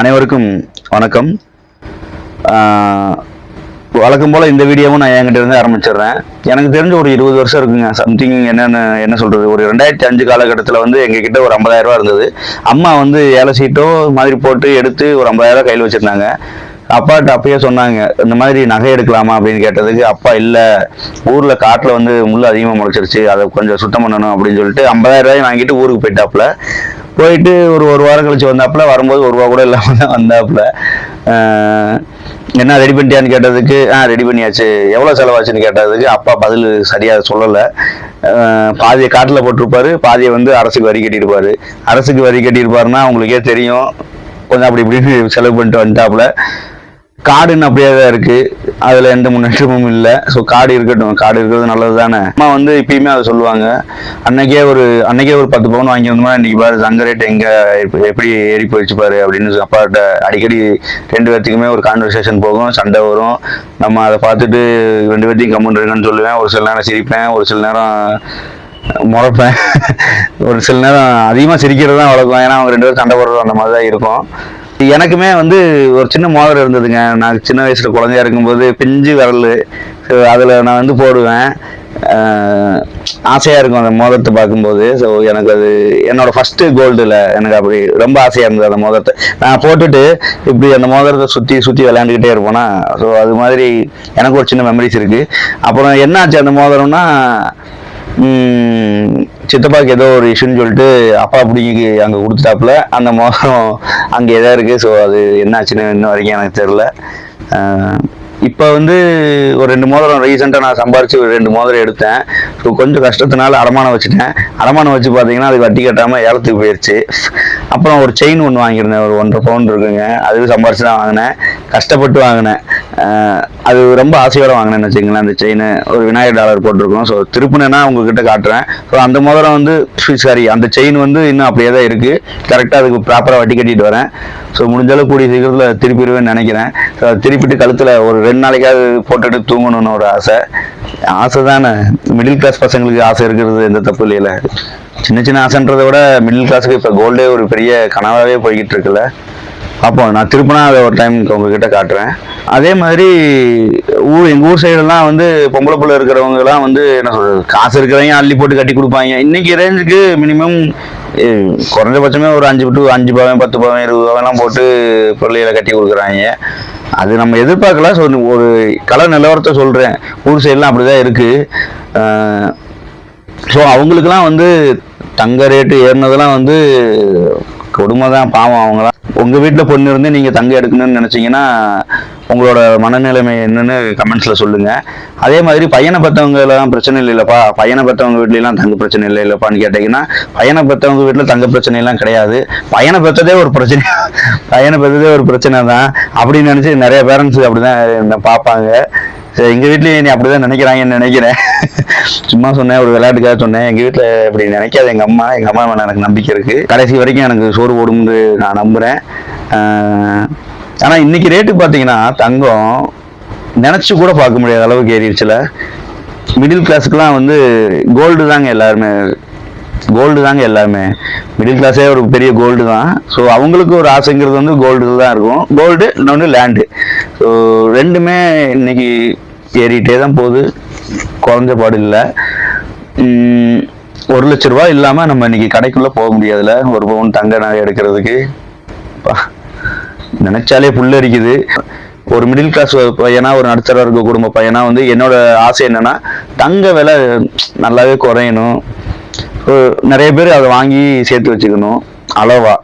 அனைவருக்கும் வணக்கம். வழக்கம் போல் இந்த வீடியோவும் நான் என்கிட்ட இருந்து ஆரம்பிச்சிடுறேன். எனக்கு தெரிஞ்ச ஒரு இருபது வருஷம் இருக்குங்க. சம்திங் என்னென்னு என்ன சொல்கிறது ஒரு ரெண்டாயிரத்தி அஞ்சு காலகட்டத்தில் வந்து எங்ககிட்ட ஒரு ஐம்பதாயிரரூபா இருந்தது. அம்மா வந்து ஏழை சீட்டோ மாதிரி போட்டு எடுத்து ஒரு ஐம்பதாயிரரூபா கையில் வச்சுருந்தாங்க. அப்பாட்ட அப்பயே சொன்னாங்க இந்த மாதிரி நகை எடுக்கலாமா அப்படின்னு கேட்டதுக்கு அப்பா இல்லை ஊரில் காட்டில் வந்து முள் அதிகமாக முளைச்சிருச்சு அதை கொஞ்சம் சுத்தம் பண்ணணும் அப்படின்னு சொல்லிட்டு 50000 ரூபாய் வாங்கிட்டு ஊருக்கு போயிட்டாப்புல. போயிட்டு ஒரு ஒரு வாரம் கழிச்சு வந்தாப்புல வரும்போது ஒரு ரூபா கூட இல்லாமல் தான் வந்தாப்புல. என்ன ரெடி பண்ணிட்டியான்னு கேட்டதுக்கு ஆ ரெடி பண்ணியாச்சு. எவ்வளோ செலவாச்சுன்னு கேட்டதுக்கு அப்பா பதில் சரியாக சொல்லலை. பாதியை காட்டில் போட்டிருப்பாரு பாதியை வந்து அரசுக்கு வரி கட்டியிருப்பாரு. அரசுக்கு வரி கட்டியிருப்பாருன்னா அவங்களுக்கே தெரியும். கொஞ்சம் அப்படி இப்படின்னு செலவு பண்ணிட்டு வந்துட்டாப்புல. காடுன்னு அப்படியே தான் இருக்குது அதுல எந்த முன்னேற்றமும் இல்லை. ஸோ காடு இருக்கட்டும். காடு இருக்கிறது நல்லது தானே அம்மா வந்து இப்பயுமே அதை சொல்லுவாங்க. அன்னைக்கே ஒரு அன்னைக்கே ஒரு பத்து பவுன் வாங்கியிருந்தோம்னா இன்னைக்கு பாரு தங்க ரேட் எங்க எப்படி ஏறி போயிடுச்சு பாரு அப்படின்னு அப்பாட்ட அடிக்கடி ரெண்டு பேர்த்துக்குமே ஒரு கான்வர்சேஷன் போகும். சண்டை வரும். நம்ம அதை பார்த்துட்டு ரெண்டு பேர்த்தையும் கம்முன்னு இருக்குன்னு சொல்லுவேன். ஒரு சில நேரம் சிரிப்பேன். ஒரு சில நேரம் முறைப்பேன் ஒரு சில நேரம் அதிகமாக சிரிக்கிறது தான் வளர்க்கும் ஏன்னா அவங்க ரெண்டு பேரும் சண்டை போடுறது அந்த மாதிரி தான் இருக்கும். எனக்குமே வந்து ஒரு சின்ன மோதிரம் இருந்ததுங்க. நான் சின்ன வயசுல குழந்தையா இருக்கும்போது பிஞ்சு விரல் ஸோ அதில் நான் வந்து போடுவேன். ஆசையாக இருக்கும் அந்த மோதிரத்தை பார்க்கும்போது. ஸோ எனக்கு அது என்னோட ஃபஸ்ட்டு கோல்டில் எனக்கு அப்படி ரொம்ப ஆசையாக இருந்தது அந்த மோதிரத்தை. நான் போட்டுட்டு இப்படி அந்த மோதிரத்தை சுற்றி சுற்றி விளையாண்டுக்கிட்டே இருப்போனா? ஸோ அது மாதிரி எனக்கு ஒரு சின்ன மெமரிஸ் இருக்குது அப்புறம் என்னாச்சு அந்த மோதிரம்னா சித்தப்பாக்கு ஏதோ ஒரு இஷ்யூன்னு சொல்லிட்டு அப்பா பிடிங்கி அங்கே கொடுத்துட்டாப்புல. அந்த மோதிரம் அங்கே எதா இருக்குது ஸோ அது என்னாச்சுன்னு இன்ன வரைக்கும் எனக்கு தெரில இப்போ வந்து ஒரு ரெண்டு மோதிரம் ரீசெண்டாக நான் சம்பாரிச்சு ஒரு ரெண்டு மோதிரம் எடுத்தேன். ஸோ கொஞ்சம் கஷ்டத்தினால அடமானம் வச்சுட்டேன். அடமானம் வச்சு பார்த்தீங்கன்னா அது வட்டி கட்டாமல் ஏலத்துக்கு போயிடுச்சு அப்புறம் ஒரு செயின் ஒன்று வாங்கியிருந்தேன். ஒரு ஒன்றரை பவுன் இருக்குங்க. அதுவும் சம்பாரிச்சு தான் வாங்கினேன். கஷ்டப்பட்டு வாங்கினேன். அது ரொம்ப ஆசையோட வாங்கினேன்னு வச்சுங்களேன் அந்த செயின் ஒரு விநாயகர் டாலர் போட்டிருக்கோம். ஸோ திருப்பினேன்னா உங்ககிட்ட காட்டுறேன். ஸோ அந்த மோதிரம் வந்து சாரி அந்த செயின் வந்து இன்னும் அப்படியே தான் இருக்குது கரெக்டாக அதுக்கு ப்ராப்பராக வட்டி கட்டிட்டு வரேன். ஸோ முடிஞ்சாலும் கூடிய சீக்கிரத்தில் திருப்பிடுவேன்னு நினைக்கிறேன். ஸோ அதை திருப்பிட்டு கழுத்தில் ஒரு ரெண்டு நாளைக்காவது போட்டுட்டு தூங்கணும்னு ஒரு ஆசை. ஆசை தானே. மிடில் கிளாஸ் பசங்களுக்கு ஆசை இருக்கிறது எந்த தப்பு இல்லையில. சின்ன சின்ன ஆசைன்றதை விட மிடில் கிளாஸுக்கு இப்போ கோல்டே ஒரு பெரிய கனவாகவே போய்கிட்டு இருக்குல்ல. பார்ப்போம் நான் திருப்பினா அதை ஒரு டைம் உங்ககிட்ட காட்டுறேன். அதே மாதிரி ஊர் எங்கள் ஊர் சைடெல்லாம் வந்து பொம்பளை பிள்ளை இருக்கிறவங்கலாம் வந்து என்ன சொல்கிறது காசு இருக்கிறவங்க அள்ளி போட்டு கட்டி கொடுப்பாங்க. இன்னைக்கு ரேஞ்சுக்கு மினிமம் குறைஞ்சபட்சமே ஒரு அஞ்சு டு அஞ்சு பவன் பத்து பவன் இருபது பவன்லாம் போட்டு பிள்ளைகளை கட்டி கொடுக்குறாங்க. அது நம்ம எதிர்பார்க்கல. சொல் ஒரு கலை நிலவரத்தை சொல்கிறேன் ஊர் சைடெலாம் அப்படி தான் இருக்குது ஸோ அவங்களுக்குலாம் வந்து தங்க ரேட்டு ஏறினதெல்லாம் வந்து கொடுமை தான் பாவம் அவங்களாம் உங்கள் வீட்டில் பொண்ணு இருந்து நீங்கள் தங்க எடுக்கணும்னு நினச்சிங்கன்னா உங்களோட மனநிலைமை என்னன்னு கமெண்ட்ஸில் சொல்லுங்கள் அதே மாதிரி பையனை பெற்றவங்கலாம் பிரச்சனை இல்லைல்லப்பா. பையனை பெற்றவங்க வீட்லலாம் தங்க பிரச்சனை இல்லை இல்லைப்பான்னு கேட்டிங்கன்னா பையனை பெற்றவங்க வீட்டில் தங்க பிரச்சனைலாம் கிடையாது. பையனை பெற்றதே ஒரு பிரச்சனை. பையனை பெற்றதே ஒரு பிரச்சனை தான் அப்படின்னு நினச்சி நிறைய பேரண்ட்ஸ் அப்படி தான் பார்ப்பாங்க. சரி எங்கள் வீட்லேயும் நீ அப்படிதான் நினைக்கிறாங்கன்னு நினைக்கிறேன். சும்மா சொன்னேன் ஒரு விளையாட்டுக்காக சொன்னேன். எங்கள் வீட்டில் இப்படி நினைக்காது எங்கள் அம்மா எங்கள் அம்மா மேலே எனக்கு நம்பிக்கை இருக்குது கடைசி வரைக்கும் எனக்கு சோறு போடும்னு நான் நம்புகிறேன் ஆனால் இன்னைக்கு ரேட்டு பார்த்தீங்கன்னா தங்கம் நினச்சி கூட பார்க்க முடியாத அளவுக்கு ஏறிடுச்சுல. மிடில் கிளாஸுக்கெலாம் வந்து கோல்டு தாங்க எல்லாருமே கோல்டு தாங்க எல்லாமே. மிடில் கிளாஸே ஒரு பெரிய கோல்டு தான். ஸோ அவங்களுக்கு ஒரு ஆசைங்கிறது வந்து கோல்டு தான் இருக்கும். கோல்டு இன்னொன்று லேண்டு ஸோ ரெண்டுமே இன்னைக்கு ஏறிட்டே தான் போகுது. குறைஞ்ச பாடு இல்லை. ஒரு லட்ச ரூபா இல்லாமல் நம்ம இன்னைக்கு கடைக்குள்ளே போக முடியாதுல்ல. ஒரு பவுன் தங்க நகை எடுக்கிறதுக்கு. அப்பா, நினைச்சாலே புல்லரிக்குது ஒரு மிடில் கிளாஸ் பையனா ஒரு நடுத்தர இருக்க குடும்ப பையனா வந்து என்னோட ஆசை என்னன்னா தங்க விலை நல்லாவே குறையணும். நிறைய பேர் அதை வாங்கி சேர்த்து வச்சுக்கணும். அளவா.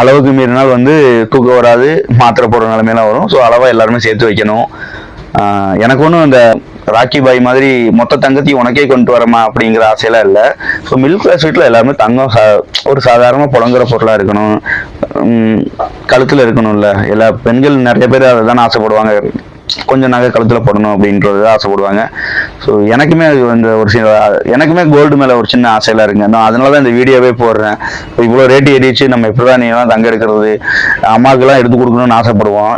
அளவுக்கு மீறினால் வந்து தூக்கம் வராது மாத்திரை போடுற நிலைமையெல்லாம் வரும். ஸோ அளவாக எல்லாருமே சேர்த்து வைக்கணும். எனக்கு ஒன்றும் இந்த ராக்கி பாய் மாதிரி மொத்த தங்கத்தையும் உனக்கே கொண்டு வரமா அப்படிங்கிற ஆசையெல்லாம் இல்லை. ஸோ மில்க் கிளாஸ் வீட்டில் எல்லாருமே தங்கம் சா ஒரு சாதாரணமாக புழங்குற பொருளாக இருக்கணும். கழுத்தில் இருக்கணும்ல. எல்லா பெண்கள் நிறைய பேர் அதை தானே ஆசைப்படுவாங்க. கொஞ்சம் நகை கழுத்தில் போடணும் அப்படின்றது ஆசைப்படுவாங்க. ஸோ எனக்குமே அது வந்து ஒரு சில எனக்குமே கோல்டு மேலே ஒரு சின்ன ஆசையெல்லாம் இருக்குங்க. நான் அதனால தான் இந்த வீடியோவே போடுறேன். இவ்வளோ ரேட்டு ஏறிச்சு நம்ம எப்படி தான் நீ தங்க எடுக்கிறது? அம்மாவுக்குலாம் எடுத்து கொடுக்கணும்னு ஆசைப்படுவோம்.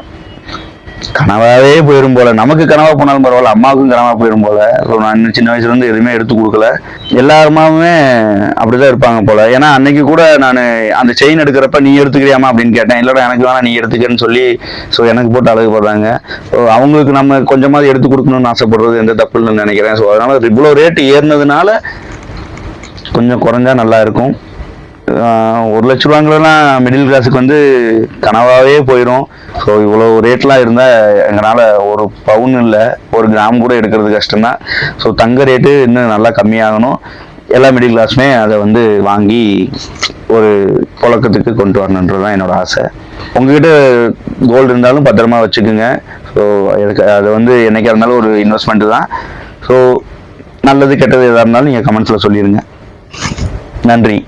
கனவாவே போயிடும் போல. நமக்கு கனவா போனாலும் பரவாயில்ல அம்மாவுக்கும் கனவா போயிடும் போல. ஸோ நான் இன்னும் சின்ன வயசுல இருந்து எதுவுமே எடுத்து கொடுக்கல. எல்லா அம்மாவுமே அப்படிதான் இருப்பாங்க போல. ஏன்னா அன்னைக்கு கூட நான் அந்த செயின் எடுக்கிறப்ப நீ எடுத்துக்கிறியாமா அப்படின்னு கேட்டேன். இல்லடா எனக்கு வேணாம் நீ எடுத்துக்கன்னு சொல்லி. ஸோ எனக்கு போட்டு அழகு போடுறாங்க ஸோ அவங்களுக்கு நம்ம கொஞ்சமாவது எடுத்து கொடுக்கணும்னு ஆசைப்படுறது எந்த தப்பு இல்லைன்னு நினைக்கிறேன். ஸோ அதனால இவ்வளோ ரேட் ஏறினதுனால கொஞ்சம் குறைஞ்சா நல்லா இருக்கும். ஒரு லட்ச ரூபாங்களெல்லாம் மிடில் கிளாஸுக்கு வந்து கனவாகவே போயிடும் ஸோ இவ்வளோ ரேட்லாம் இருந்தால் எங்களால் ஒரு பவுன் இல்லை ஒரு கிராம் கூட எடுக்கிறது கஷ்டம்தான். ஸோ தங்க ரேட்டு இன்னும் நல்லா கம்மியாகணும். எல்லா மிடில் கிளாஸுமே அதை வந்து வாங்கி ஒரு புழக்கத்துக்கு கொண்டு வரணுன்றது தான் என்னோட ஆசை. உங்ககிட்ட கோல்டு இருந்தாலும் பத்திரமா வச்சுக்கோங்க. ஸோ எனக்கு அது வந்து என்னைக்கா இருந்தாலும் ஒரு இன்வெஸ்ட்மெண்ட்டு தான். ஸோ நல்லது கெட்டது எதாக இருந்தாலும் நீங்கள் கமெண்ட்ஸில் சொல்லிடுங்க நன்றி.